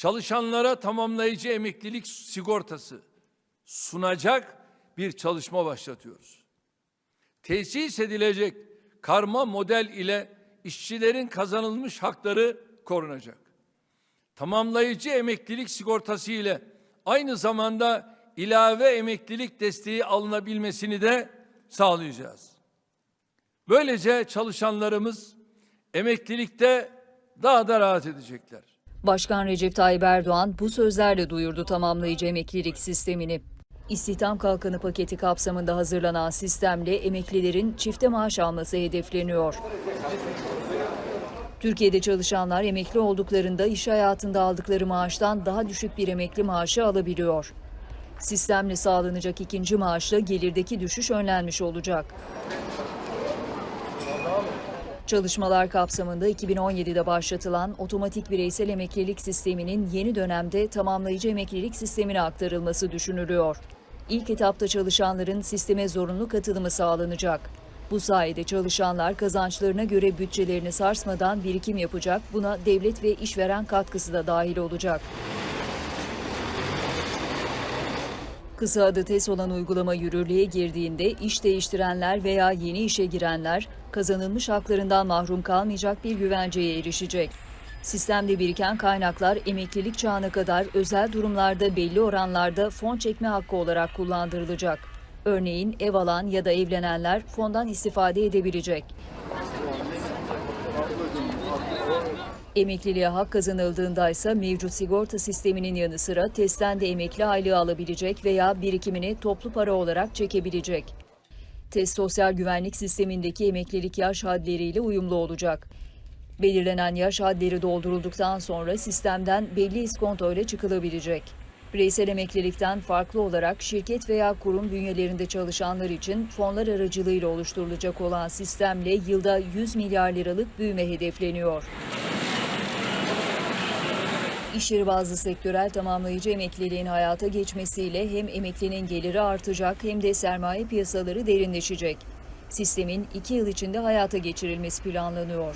çalışanlara tamamlayıcı emeklilik sigortası sunacak bir çalışma başlatıyoruz. Tesis edilecek karma model ile işçilerin kazanılmış hakları korunacak. Tamamlayıcı emeklilik sigortası ile aynı zamanda ilave emeklilik desteği alınabilmesini de sağlayacağız. Böylece çalışanlarımız emeklilikte daha da rahat edecekler. Başkan Recep Tayyip Erdoğan bu sözlerle duyurdu tamamlayıcı emeklilik sistemini. İstihdam Kalkanı paketi kapsamında hazırlanan sistemle emeklilerin çifte maaş alması hedefleniyor. Türkiye'de çalışanlar emekli olduklarında iş hayatında aldıkları maaştan daha düşük bir emekli maaşı alabiliyor. Sistemle sağlanacak ikinci maaşla gelirdeki düşüş önlenmiş olacak. Çalışmalar kapsamında 2017'de başlatılan otomatik bireysel emeklilik sisteminin yeni dönemde tamamlayıcı emeklilik sistemine aktarılması düşünülüyor. İlk etapta çalışanların sisteme zorunlu katılımı sağlanacak. Bu sayede çalışanlar kazançlarına göre bütçelerini sarsmadan birikim yapacak, buna devlet ve işveren katkısı da dahil olacak. Kısa adı TES olan uygulama yürürlüğe girdiğinde iş değiştirenler veya yeni işe girenler kazanılmış haklarından mahrum kalmayacak bir güvenceye erişecek. Sistemde biriken kaynaklar emeklilik çağına kadar özel durumlarda belli oranlarda fon çekme hakkı olarak kullandırılacak. Örneğin ev alan ya da evlenenler fondan istifade edebilecek. Emekliliğe hak kazanıldığında ise mevcut sigorta sisteminin yanı sıra TES'ten de emekli aylığı alabilecek veya birikimini toplu para olarak çekebilecek. TES sosyal güvenlik sistemindeki emeklilik yaş hadleriyle uyumlu olacak. Belirlenen yaş hadleri doldurulduktan sonra sistemden belli iskonto ile çıkılabilecek. Bireysel emeklilikten farklı olarak şirket veya kurum bünyelerinde çalışanlar için fonlar aracılığıyla oluşturulacak olan sistemle yılda 100 milyar liralık büyüme hedefleniyor. İş yeri bazlı sektörel tamamlayıcı emekliliğin hayata geçmesiyle hem emeklinin geliri artacak hem de sermaye piyasaları derinleşecek. Sistemin iki yıl içinde hayata geçirilmesi planlanıyor.